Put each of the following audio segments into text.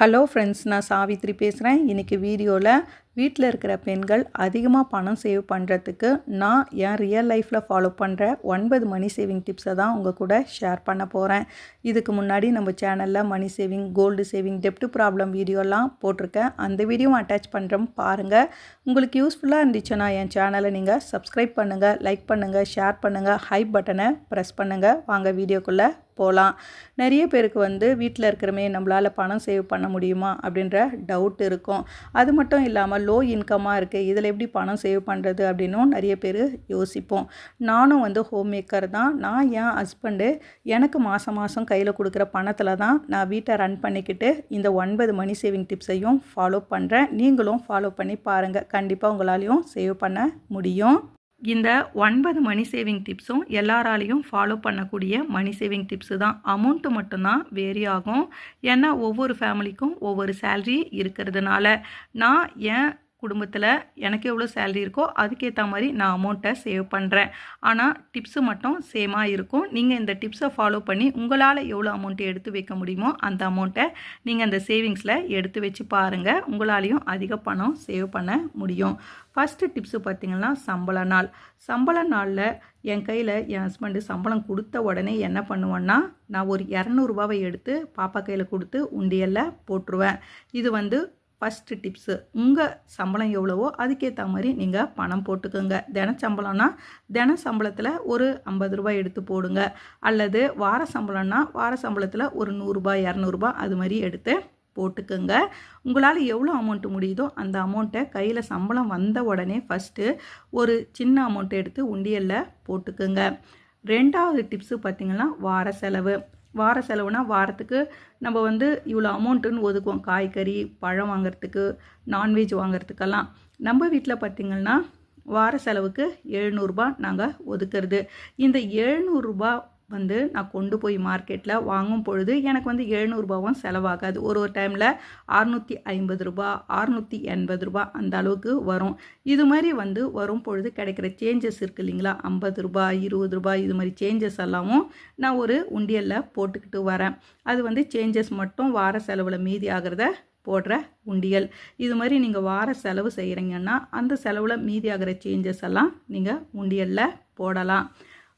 Hello friends நான் சாவித்ரி பேசுகிறேன் இன்றைக்கி வீடியோவில் வீட்டில் இருக்கிற பெண்கள் அதிகமாக பணம் சேவ் பண்ணுறதுக்கு நான் என் ரியல் லைஃப்பில் ஃபாலோ பண்ணுற ஒன்பது மணி சேவிங் டிப்ஸை தான் உங்கள் கூட ஷேர் பண்ண போகிறேன் இதுக்கு முன்னாடி நம்ம சேனலில் மணி சேவிங் கோல்டு சேவிங் டெப்ட் ப்ராப்ளம் வீடியோலாம் போட்டிருக்கேன். அந்த வீடியோவும் அட்டாச் பண்ணுறோம் பாருங்கள் உங்களுக்கு யூஸ்ஃபுல்லாக இருந்துச்சுன்னா என் சேனலை நீங்கள் சப்ஸ்கிரைப் பண்ணுங்கள் லைக் பண்ணுங்கள் ஷேர் பண்ணுங்கள் ஹைப் பட்டனை ப்ரெஸ் பண்ணுங்கள் வாங்க வீடியோக்குள்ளே போகலாம். நிறைய பேருக்கு வந்து வீட்டில் இருக்கிறமே நம்மளால் பணம் சேவ் பண்ண முடியுமா அப்படின்ற டவுட் இருக்கும். அது மட்டும் இல்லாமல் லோ இன்கமாக இருக்குது இதில் எப்படி பணம் சேவ் பண்ணுறது அப்படின்னும் நிறைய பேர் யோசிப்போம். நானும் வந்து ஹோம் மேக்கர் தான். நான் என் ஹஸ்பண்டு எனக்கு மாதம் மாதம் கையில் கொடுக்குற பணத்தில் தான் நான் வீட்டை ரன் பண்ணிக்கிட்டு இந்த ஒன்பது மணி சேவிங் டிப்ஸையும் ஃபாலோ பண்ணுறேன் நீங்களும் ஃபாலோ பண்ணி பாருங்கள் கண்டிப்பாக உங்களாலையும் சேவ் பண்ண முடியும். இந்த ஒன்பது மணி சேவிங் டிப்ஸும் எல்லாராலையும் ஃபாலோ பண்ணக்கூடிய மணி சேவிங் டிப்ஸு தான். அமௌண்ட்டு மட்டும்தான் வேரி ஆகும். ஏன்னா ஒவ்வொரு ஃபேமிலிக்கும் ஒவ்வொரு சேல்ரி இருக்கிறதுனால நான் என் குடும்பத்தில் எனக்கு எவ்வளோ சேலரி இருக்கோ அதுக்கேற்ற மாதிரி நான் அமௌண்ட்டை சேவ் பண்ணுறேன் ஆனால் டிப்ஸு மட்டும் சேமாக இருக்கும். நீங்கள் இந்த டிப்ஸை ஃபாலோ பண்ணி உங்களால் எவ்வளோ அமௌண்ட்டை எடுத்து வைக்க முடியுமோ அந்த அமௌண்ட்டை நீங்கள் அந்த சேவிங்ஸில் எடுத்து வச்சு பாருங்கள் உங்களாலையும் அதிக பணம் சேவ் பண்ண முடியும். ஃபஸ்ட்டு டிப்ஸு பார்த்திங்கன்னா சம்பள நாள். சம்பள நாளில் என் கையில் என் ஹஸ்பண்டு சம்பளம் கொடுத்த உடனே என்ன பண்ணுவேன்னா நான் ஒரு இரநூறுபாவை எடுத்து பாப்பா கையில் கொடுத்து உண்டியலில் போட்டுருவேன். இது வந்து ஃபஸ்ட்டு டிப்ஸு உங்கள் சம்பளம் எவ்வளவோ அதுக்கேற்ற மாதிரி நீங்கள் பணம் போட்டுக்கோங்க. தின சம்பளம்னா தின சம்பளத்தில் ஒரு ஐம்பது ரூபாய் எடுத்து போடுங்க. அல்லது வார சம்பளம்னா வார சம்பளத்தில் ஒரு நூறுரூபா இரநூறுபா அது மாதிரி எடுத்து போட்டுக்கோங்க. உங்களால் எவ்வளோ அமௌண்ட்டு முடியுதோ அந்த அமௌண்ட்டை கையில் சம்பளம் வந்த உடனே ஃபஸ்ட்டு ஒரு சின்ன அமௌண்ட்டை எடுத்து உண்டியலில் போட்டுக்கோங்க. ரெண்டாவது டிப்ஸு பார்த்திங்கன்னா வார செலவு. வார செலவுனா வாரத்துக்கு நம்ம வந்து இவ்வளோ அமௌண்ட்டுன்னு ஒதுக்குவோம். காய்கறி பழம் வாங்குறதுக்கு நான்வெஜ் வாங்குறதுக்கெல்லாம். நம்ம வீட்டில் பார்த்திங்கன்னா வார செலவுக்கு எழுநூறுபா நாங்கள் ஒதுக்குறது. இந்த எழுநூறுபா வந்து நான் கொண்டு போய் மார்க்கெட்டில் வாங்கும் பொழுது எனக்கு வந்து எழுநூறுபாவும் செலவாகாது. ஒரு ஒரு டைமில் அறுநூற்றி ஐம்பது ரூபா அறுநூற்றி எண்பது ரூபா அந்த அளவுக்கு வரும். இது மாதிரி வந்து வரும் பொழுது கிடைக்கிற சேஞ்சஸ் இருக்குது இல்லைங்களா? ஐம்பது ரூபா இருபது ரூபா இது மாதிரி சேஞ்சஸ் எல்லாமும் நான் ஒரு உண்டியலில் போட்டுக்கிட்டு வரேன். அது வந்து சேஞ்சஸ் மட்டும் வார செலவில் மீதி ஆகிறத போடுற உண்டியல். இது மாதிரி நீங்கள் வார செலவு செய்கிறீங்கன்னா அந்த செலவில் மீதி ஆகிற சேஞ்சஸ் எல்லாம் நீங்கள் உண்டியலில் போடலாம்.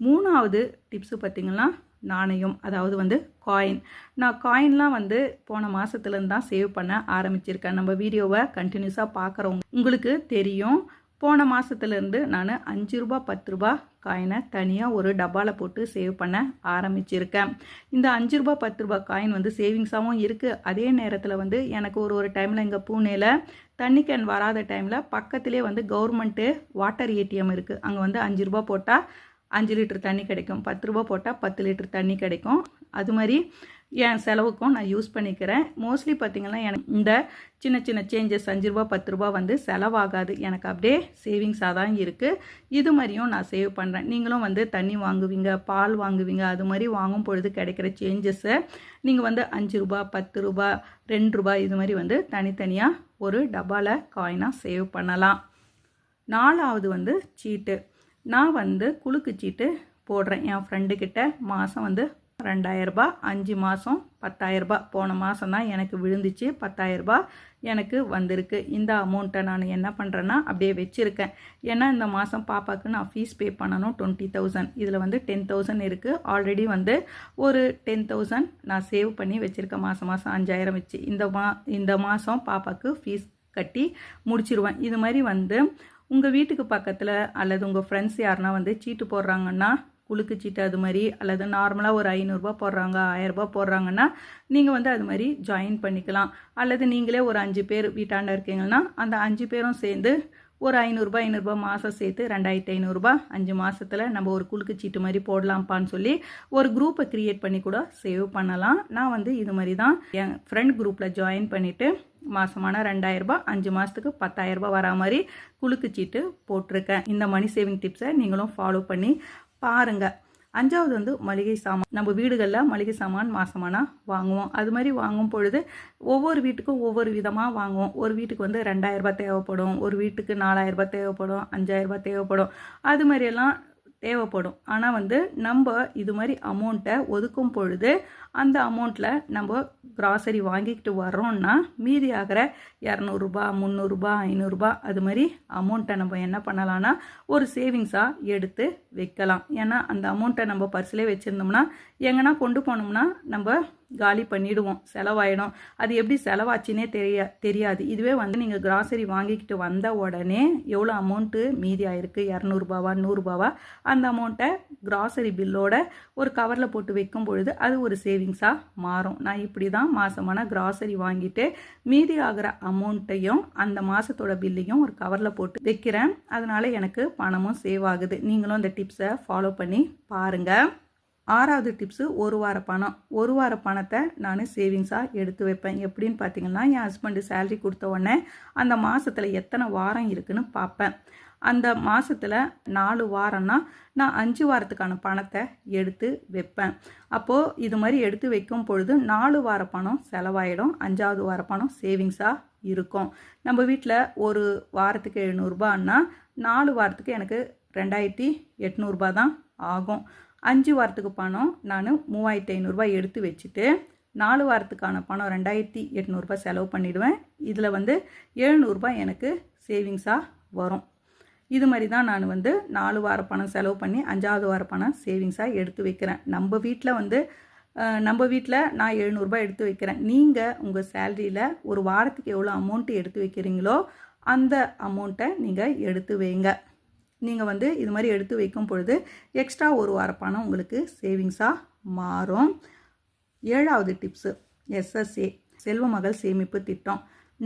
மூணாவது டிப்ஸு பார்த்திங்கன்னா நாணயம் அதாவது வந்து காயின் நான் காயின்லாம் வந்து போன மாதத்துலேருந்து தான் சேவ் பண்ண ஆரம்பிச்சிருக்கேன். நம்ம வீடியோவை கண்டினியூஸாக பார்க்குறவங்க. உங்களுக்கு தெரியும் போன மாதத்துலேருந்து நான் அஞ்சு ரூபா பத்து ரூபா காயினை தனியாக ஒரு டப்பாவில் போட்டு சேவ் பண்ண ஆரம்பிச்சிருக்கேன். இந்த அஞ்சு ரூபா பத்து ரூபா காயின் வந்து சேவிங்ஸாகவும் இருக்குது அதே நேரத்தில் வந்து எனக்கு ஒரு ஒரு டைமில் இங்கே பூனேயில் தண்ணி கேன் வராத டைமில் பக்கத்திலே வந்து கவர்மெண்ட்டு வாட்டர் ஏடிஎம் இருக்குது அங்கே வந்து அஞ்சு ரூபா போட்டால் அஞ்சு லிட்டர் தண்ணி கிடைக்கும். பத்து ரூபா போட்டால் பத்து லிட்டர் தண்ணி கிடைக்கும். அது மாதிரி என் செலவுக்கும் நான் யூஸ் பண்ணிக்கிறேன். மோஸ்ட்லி பார்த்திங்கன்னா எனக்கு இந்த சின்ன சின்ன சேஞ்சஸ் அஞ்சு ரூபா பத்து ரூபா வந்து செலவாகாது. எனக்கு அப்படியே சேவிங்ஸாக தான் இருக்குது இது மாதிரியும் நான் சேவ் பண்ணுறேன் நீங்களும் வந்து தண்ணி வாங்குவீங்க பால் வாங்குவீங்க அது மாதிரி வாங்கும் பொழுது கிடைக்கிற சேஞ்சஸை நீங்கள் வந்து அஞ்சு ரூபா பத்து ரூபா ரெண்டு ரூபா இது மாதிரி வந்து தனித்தனியாக ஒரு டப்பாவில் காயினாக சேவ் பண்ணலாம். நாலாவது வந்து சீட்டு நான் வந்து குலுக்கு சீட்டு போடுறேன். என் ஃப்ரெண்டுக்கிட்ட மாதம் வந்து ரெண்டாயிரரூபா அஞ்சு மாதம் பத்தாயிரரூபா. போன மாதம் தான் எனக்கு விழுந்துச்சு பத்தாயிரரூபா எனக்கு வந்திருக்கு. இந்த அமௌண்ட்டை நான் என்ன பண்ணுறேன்னா அப்படியே வச்சுருக்கேன். ஏன்னா இந்த மாதம் பாப்பாவுக்கு நான் ஃபீஸ் பே பண்ணணும் டுவெண்ட்டி தௌசண்ட் இதில் வந்து டென் தௌசண்ட் இருக்குது ஆல்ரெடி வந்து ஒரு டென் தௌசண்ட் நான் சேவ் பண்ணி வச்சுருக்கேன் மாதம் மாதம் அஞ்சாயிரம் வச்சு. இந்த மா இந்த மாதம் பாப்பாவுக்கு ஃபீஸ் கட்டி முடிச்சிருவேன். இது மாதிரி வந்து உங்கள் வீட்டுக்கு பக்கத்தில் அல்லது உங்கள் ஃப்ரெண்ட்ஸ் யாருனா வந்து சீட்டு போடுறாங்கன்னா குலுக்கு சீட்டு அது மாதிரி அல்லது நார்மலாக ஒரு ஐநூறுரூபா போடுறாங்க ஆயிரரூபா போடுறாங்கன்னா நீங்கள் வந்து அது மாதிரி ஜாயின் பண்ணிக்கலாம். அல்லது நீங்களே ஒரு அஞ்சு பேர் வீட்டாண்ட இருக்கீங்கன்னா அந்த அஞ்சு பேரும் சேர்ந்து ஒரு ஐநூறுரூபா ஐநூறுரூபா மாதம் சேர்த்து ரெண்டாயிரத்தி ஐநூறுரூபா அஞ்சு மாதத்தில் நம்ம ஒரு குலுக்கு சீட்டு மாதிரி போடலாம்ப்பான்னு சொல்லி ஒரு குரூப்பை க்ரியேட் பண்ணி கூட சேவ் பண்ணலாம். நான் வந்து இது மாதிரி தான் என் ஃப்ரெண்ட் குரூப்பில் ஜாயின் பண்ணிவிட்டு மாதமான ரெண்டாயிரரூபா அஞ்சு மாதத்துக்கு பத்தாயிரரூபா வரா மாதிரி குலுக்கு போட்டிருக்கேன். இந்த மணி சேவிங் டிப்ஸை நீங்களும் ஃபாலோ பண்ணி பாருங்கள் அஞ்சாவது வந்து மளிகை சாமான். நம்ம வீடுகளில் மளிகை சாமான் மாசமானா வாங்குவோம். அது மாதிரி வாங்கும் பொழுது ஒவ்வொரு வீட்டுக்கும் ஒவ்வொரு விதமாக வாங்குவோம். ஒரு வீட்டுக்கு வந்து ரெண்டாயிரரூபா தேவைப்படும். ஒரு வீட்டுக்கு நாலாயிரரூபா தேவைப்படும். அஞ்சாயிரரூபா தேவைப்படும். அது மாதிரியெல்லாம் தேவைப்படும். ஆனால் வந்து நம்ம இது மாதிரி அமௌண்ட்டை ஒதுக்கும் பொழுது அந்த அமௌண்ட்டில் நம்ம கிராசரி வாங்கிக்கிட்டு வர்றோம்னா மீதி ஆகிற இரநூறுபா முந்நூறுரூபா ஐநூறுரூபா அது மாதிரி அமௌண்ட்டை நம்ம என்ன பண்ணலாம்னா ஒரு சேவிங்ஸாக எடுத்து வைக்கலாம். ஏன்னா அந்த அமௌண்ட்டை நம்ம பர்ஸ்லேயே வச்சுருந்தோம்னா எங்கன்னா கொண்டு போனோம்னா நம்ம காலி பண்ணிடுவோம். செலவாயிடும். அது எப்படி செலவாச்சுன்னே தெரிய தெரியாது. இதுவே வந்து நீங்கள் கிராசரி வாங்கிக்கிட்டு வந்த உடனே எவ்வளோ அமௌண்ட்டு மீதி ஆயிருக்கு? இரநூறுபாவா நூறுரூபாவா அந்த அமௌண்ட்டை கிராசரி பில்லோட ஒரு கவரில் போட்டு வைக்கும் பொழுது அது ஒரு சேவிங்ஸாக மாறும். நான் இப்படி தான் மாதமான கிராசரி வாங்கிட்டு மீதி ஆகிற அமௌண்ட்டையும் அந்த மாதத்தோட பில்லையும் ஒரு கவரில் போட்டு வைக்கிறேன். அதனால் எனக்கு பணமும் சேவ் ஆகுது. நீங்களும் இந்த டிப்ஸை ஃபாலோ பண்ணி பாருங்கள் ஆறாவது டிப்ஸு ஒரு வார பணம். ஒரு வார பணத்தை நான் சேவிங்ஸாக எடுத்து வைப்பேன். எப்படின்னு பார்த்தீங்கன்னா என் ஹஸ்பண்டு சேலரி கொடுத்த உடனே அந்த மாதத்தில் எத்தனை வாரம் இருக்குன்னு பார்ப்பேன் அந்த மாதத்தில் நாலு வாரம்னா நான் அஞ்சு வாரத்துக்கான பணத்தை எடுத்து வைப்பேன். அப்போது இது மாதிரி எடுத்து வைக்கும் பொழுது நாலு வார பணம் செலவாயிடும். அஞ்சாவது வார பணம் சேவிங்ஸாக இருக்கும். நம்ம வீட்டில் ஒரு வாரத்துக்கு எழுநூறுபான்னா நாலு வாரத்துக்கு எனக்கு ரெண்டாயிரத்தி எட்நூறுபா தான் ஆகும். அஞ்சு வாரத்துக்கு பணம் நான் மூவாயிரத்தி ஐநூறுரூவா எடுத்து வச்சுட்டு நாலு வாரத்துக்கான பணம் ரெண்டாயிரத்தி எட்நூறுபா செலவு பண்ணிவிடுவேன் இதில் வந்து எழுநூறுபா எனக்கு சேவிங்ஸாக வரும். இது மாதிரி தான் நான் வந்து நாலு வார பணம் செலவு பண்ணி அஞ்சாவது வார பணம் சேவிங்ஸாக எடுத்து வைக்கிறேன். நம்ம வீட்டில் வந்து நம்ம வீட்டில் நான் எழுநூறுபா எடுத்து வைக்கிறேன். நீங்கள் உங்கள் சேலரியில் ஒரு வாரத்துக்கு எவ்வளோ அமௌண்ட்டு எடுத்து வைக்கிறீங்களோ அந்த அமௌண்ட்டை நீங்கள் எடுத்து வைங்க. நீங்கள் வந்து இது மாதிரி எடுத்து வைக்கும் பொழுது எக்ஸ்ட்ரா ஒரு வார பணம் உங்களுக்கு சேவிங்ஸாக மாறும். ஏழாவது டிப்ஸு எஸ்எஸ்ஏ செல்வ மகள் சேமிப்பு திட்டம்.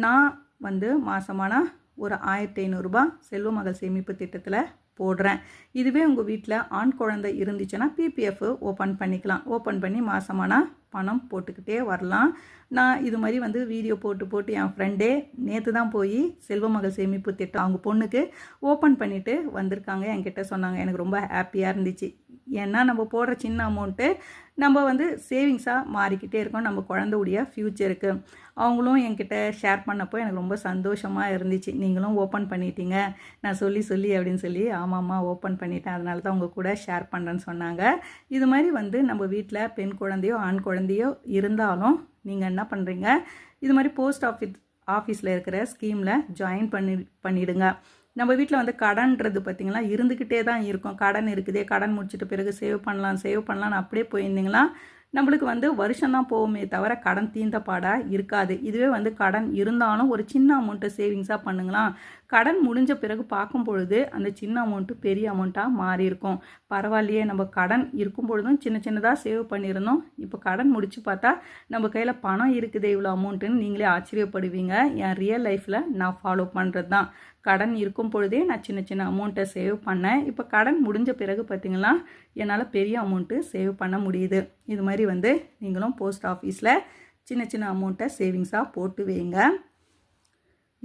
நான் வந்து மாதமான ஒரு ஆயிரத்தி ஐநூறுரூபா செல்வ மகள் சேமிப்பு திட்டத்தில் போடுறேன். இதுவே உங்கள் வீட்டில் ஆண் குழந்தை இருந்துச்சுன்னா பிபிஎஃப் ஓப்பன் பண்ணிக்கலாம். ஓப்பன் பண்ணி மாதமான பணம் போட்டுக்கிட்டே வரலாம். நான் இது மாதிரி வந்து வீடியோ போட்டு போட்டு என் ஃப்ரெண்டே நேற்று தான் போய் செல்வமகள் சேமிப்பு திட்டம் அவங்க பொண்ணுக்கு ஓப்பன் பண்ணிவிட்டு வந்திருக்காங்க. என்கிட்ட சொன்னாங்க. எனக்கு ரொம்ப ஹாப்பியாக இருந்துச்சு. ஏன்னா நம்ம போடுற சின்ன அமௌண்ட்டு நம்ம வந்து சேவிங்ஸாக மாறிக்கிட்டே இருக்கோம். நம்ம குழந்தையுடைய ஃப்யூச்சருக்கு அவங்களும் என்கிட்ட ஷேர் பண்ணப்போ எனக்கு ரொம்ப சந்தோஷமாக இருந்துச்சு. நீங்களும் ஓப்பன் பண்ணிட்டீங்க. நான் சொல்லி சொல்லி அப்படின்னு சொல்லி ஆமாம்மா ஓப்பன் பண்ணிட்டேன். அதனால தான் உங்கள் கூட ஷேர் பண்ணுறேன்னு சொன்னாங்க. இது மாதிரி வந்து நம்ம வீட்டில் பெண் குழந்தையோ ஆண் குழந்தையோ இருந்தாலும் நீங்கள் என்ன பண்ணுறீங்க இது மாதிரி போஸ்ட் ஆஃபீஸ் ஆஃபீஸில் இருக்கிற ஸ்கீமில் ஜாயின் பண்ணி பண்ணிவிடுங்க நம்ம வீட்டில் வந்து கடன்றது பார்த்திங்களா இருந்துக்கிட்டே தான் இருக்கும். கடன் இருக்குதே கடன் முடிச்சிட்ட பிறகு சேவ் பண்ணலாம் சேவ் பண்ணலாம்னு அப்படியே போயிருந்தீங்களா நம்மளுக்கு வந்து வருஷம் தான் போகுமே தவிர கடன் தீர்ந்த பாடாக இருக்காது. இதுவே வந்து கடன் இருந்தாலும் ஒரு சின்ன அமௌண்ட்டை சேவிங்ஸாக பண்ணுங்களாம் கடன் முடிஞ்ச பிறகு பார்க்கும் பொழுது அந்த சின்ன அமௌண்ட்டு பெரிய அமௌண்ட்டாக மாறி இருக்கும். பரவாயில்லையே நம்ம கடன் இருக்கும் பொழுதும் சின்ன சின்னதாக சேவ் பண்ணியிருந்தோம். இப்போ கடன் முடிச்சு பார்த்தா நம்ம கையில் பணம் இருக்குது இவ்வளோ அமௌண்ட்டுன்னு நீங்களே ஆச்சரியப்படுவீங்க. என் ரியல் லைஃப்பில் நான் ஃபாலோ பண்ணுறது தான் கடன் இருக்கும் பொழுதே நான் சின்ன சின்ன அமௌண்ட்டை சேவ் பண்ணேன். இப்போ கடன் முடிஞ்ச பிறகு பார்த்திங்கன்னா என்னால் பெரிய அமௌண்ட்டு சேவ் பண்ண முடியுது. இது மாதிரி வந்து நீங்களும் போஸ்ட் ஆஃபீஸில் சின்ன சின்ன அமௌண்ட்டை சேவிங்ஸாக போட்டு வைங்க.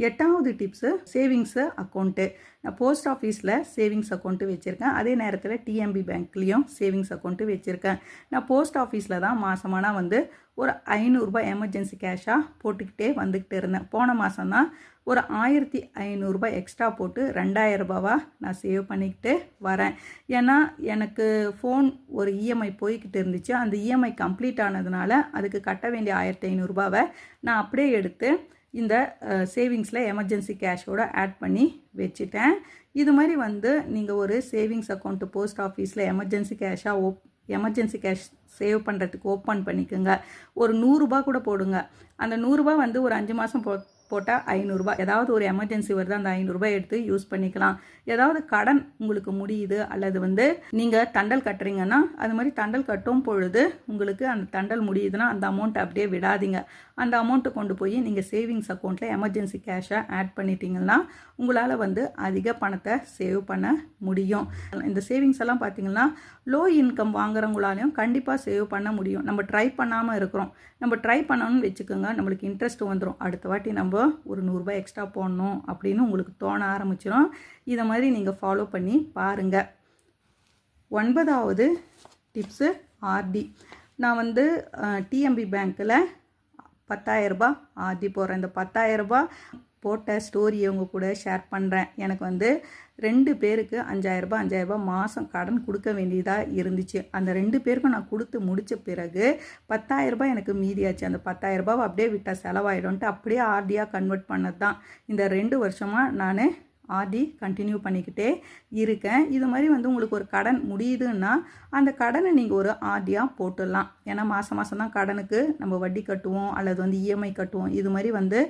எட்டாவது டிப்ஸு சேவிங்ஸு அக்கௌண்ட்டு நான் போஸ்ட் ஆஃபீஸில் சேவிங்ஸ் அக்கௌண்ட்டு வச்சுருக்கேன். அதே நேரத்தில் டிஎம்பி பேங்க்லேயும் சேவிங்ஸ் அக்கௌண்ட்டு வச்சுருக்கேன். நான் போஸ்ட் ஆஃபீஸில் தான் மாதமானா வந்து ஒரு ஐநூறுரூபா எமர்ஜென்சி கேஷாக போட்டுக்கிட்டே வந்துக்கிட்டு இருந்தேன். போன மாதம் தான் ஒரு ஆயிரத்தி ஐநூறுரூபா எக்ஸ்ட்ரா போட்டு ரெண்டாயிரம் ரூபாவாக நான் சேவ் பண்ணிக்கிட்டு வரேன். ஏன்னா எனக்கு ஃபோன் ஒரு இஎம்ஐ போய்கிட்டு இருந்துச்சு. அந்த இஎம்ஐ கம்ப்ளீட் ஆனதுனால அதுக்கு கட்ட வேண்டிய ஆயிரத்தி ஐநூறுரூபாவை நான் அப்படியே எடுத்து இந்த சேவிங்ஸில் எமர்ஜென்சி கேஷோடு ஆட் பண்ணி வச்சுட்டேன். இது மாதிரி வந்து நீங்கள் ஒரு சேவிங்ஸ் அக்கௌண்ட்டு போஸ்ட் ஆஃபீஸில் எமர்ஜென்சி கேஷாக ஓப் எமர்ஜென்சி கேஷ் சேவ் பண்ணுறதுக்கு ஓப்பன் பண்ணிக்கோங்க. ஒரு நூறுரூபா கூட போடுங்க. அந்த நூறுரூபா வந்து ஒரு அஞ்சு மாதம் போ போட்டால் ஐநூறுரூபா ஏதாவது ஒரு எமர்ஜென்சி வருது அந்த ஐநூறுரூபா எடுத்து யூஸ் பண்ணிக்கலாம். ஏதாவது கடன் உங்களுக்கு முடியுது அல்லது வந்து நீங்கள் தண்டல் கட்டுறீங்கன்னா அது மாதிரி தண்டல் கட்டும் பொழுது உங்களுக்கு அந்த தண்டல் முடியுதுன்னா அந்த அமௌண்ட்டை அப்படியே விடாதீங்க. அந்த அமௌண்ட்டை கொண்டு போய் நீங்கள் சேவிங்ஸ் அக்கௌண்ட்டில் எமர்ஜென்சி கேஷை ஆட் பண்ணிட்டீங்கன்னா உங்களால் வந்து அதிக பணத்தை சேவ் பண்ண முடியும். இந்த சேவிங்ஸ் எல்லாம் பார்த்தீங்கன்னா லோ இன்கம் வாங்குறவங்களாலையும் கண்டிப்பாக சேவ் பண்ண முடியும். நம்ம ட்ரை பண்ணாமல் இருக்கிறோம். நம்ம ட்ரை பண்ணணும்னு வச்சுக்கோங்க நம்மளுக்கு இன்ட்ரெஸ்ட் வந்துடும் அடுத்த வாட்டி நம்ம ஒரு நூறுரூபா எக்ஸ்ட்ரா போடணும் அப்படின்னு உங்களுக்கு தோண ஆரம்பிச்சிடும் இதை மாதிரி நீங்கள் ஃபாலோ பண்ணி பாருங்கள் ஒன்பதாவது டிப்ஸு ஆர்டி நான் வந்து டிஎம்பி பேங்க்கில் பத்தாயிரரூபா ஆர்டி போடுறேன். இந்த பத்தாயிரரூபா போட்ட ஸ்டோரியை உங்கள் கூட ஷேர் பண்ணுறேன் எனக்கு வந்து ரெண்டு பேருக்கு அஞ்சாயிரரூபா அஞ்சாயிரரூபா மாதம் கடன் கொடுக்க வேண்டியதாக இருந்துச்சு. அந்த ரெண்டு பேருக்கும் நான் கொடுத்து முடித்த பிறகு பத்தாயிரரூபா எனக்கு மீதியாச்சு. அந்த பத்தாயிரரூபாவை அப்படியே விட்டால் செலவாயிடும்ன்ட்டு அப்படியே ஆர்டியாக கன்வெர்ட் பண்ணது தான் இந்த ரெண்டு வருஷமாக நான் ஆர்டி கண்டினியூ பண்ணிக்கிட்டே இருக்கேன். இது மாதிரி வந்து உங்களுக்கு ஒரு கடன் முடியுதுன்னா அந்த கடனை நீங்கள் ஒரு ஆர்டியாக போட்டுடலாம். ஏன்னா மாதம் மாதம் தான் கடனுக்கு நம்ம வட்டி கட்டுவோம் அல்லது வந்து இஎம்ஐ கட்டுவோம். இது மாதிரி வந்து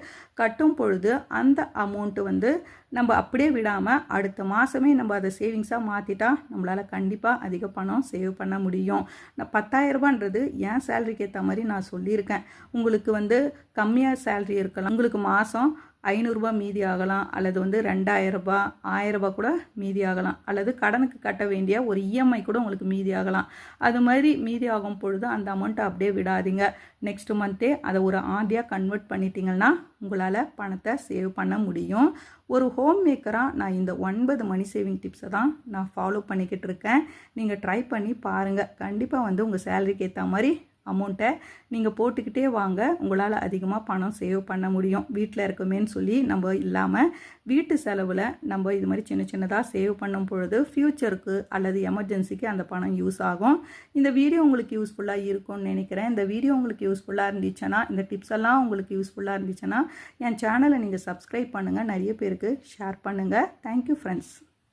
கட்டும் பொழுது அந்த அமௌண்ட்டு வந்து நம்ம அப்படியே விடாமல் அடுத்த மாதமே நம்ம அதை சேவிங்ஸாக மாற்றிட்டா நம்மளால் கண்டிப்பாக அதிக பணம் சேவ் பண்ண முடியும். நான் பத்தாயிரரூபான்றது என் சேலரிக்கு ஏற்ற மாதிரி நான் சொல்லியிருக்கேன். உங்களுக்கு வந்து கம்மியாக சேலரி இருக்கலாம். உங்களுக்கு மாதம் ஐநூறுரூபா மீதி ஆகலாம். அல்லது வந்து ரெண்டாயிரரூபா ஆயிரரூபா கூட மீதி ஆகலாம். அல்லது கடனுக்கு கட்ட வேண்டிய ஒரு இஎம்ஐ கூட உங்களுக்கு மீதி ஆகலாம். அது மாதிரி மீதி ஆகும் பொழுது அந்த அமௌண்ட்டை அப்படியே விடாதீங்க. நெக்ஸ்ட் மந்த்தே அதை ஒரு ஆண்டியாக கன்வெர்ட் பண்ணிட்டீங்கன்னா உங்களால் பணத்தை சேவ் பண்ண முடியும். ஒரு ஹோம் மேக்கராக நான் இந்த ஒன்பது மணி சேவிங் டிப்ஸை தான் நான் ஃபாலோ பண்ணிக்கிட்டு இருக்கேன். நீங்கள் ட்ரை பண்ணி பாருங்கள் கண்டிப்பாக வந்து உங்கள் சேலரிக்கு ஏற்ற மாதிரி அமௌண்ட்டை நீங்கள் போட்டுக்கிட்டே வாங்க. உங்களால் அதிகமாக பணம் சேவ் பண்ண முடியும். வீட்டில் இருக்குமேன்னு சொல்லி நம்ம இல்லாமல் வீட்டு செலவில் நம்ம இது மாதிரி சின்ன சின்னதாக சேவ் பண்ணும் பொழுது ஃப்யூச்சருக்கு அல்லது எமர்ஜென்சிக்கு அந்த பணம் யூஸ் ஆகும். இந்த வீடியோ உங்களுக்கு யூஸ்ஃபுல்லாக இருக்கும்னு நினைக்கிறேன். இந்த வீடியோ உங்களுக்கு யூஸ்ஃபுல்லாக இருந்துச்சுன்னா இந்த டிப்ஸ் எல்லாம் உங்களுக்கு யூஸ்ஃபுல்லாக இருந்துச்சுன்னா என் சேனலை நீங்கள் சப்ஸ்கிரைப் பண்ணுங்கள் நிறைய பேருக்கு ஷேர் பண்ணுங்கள் தேங்க்யூ ஃப்ரெண்ட்ஸ்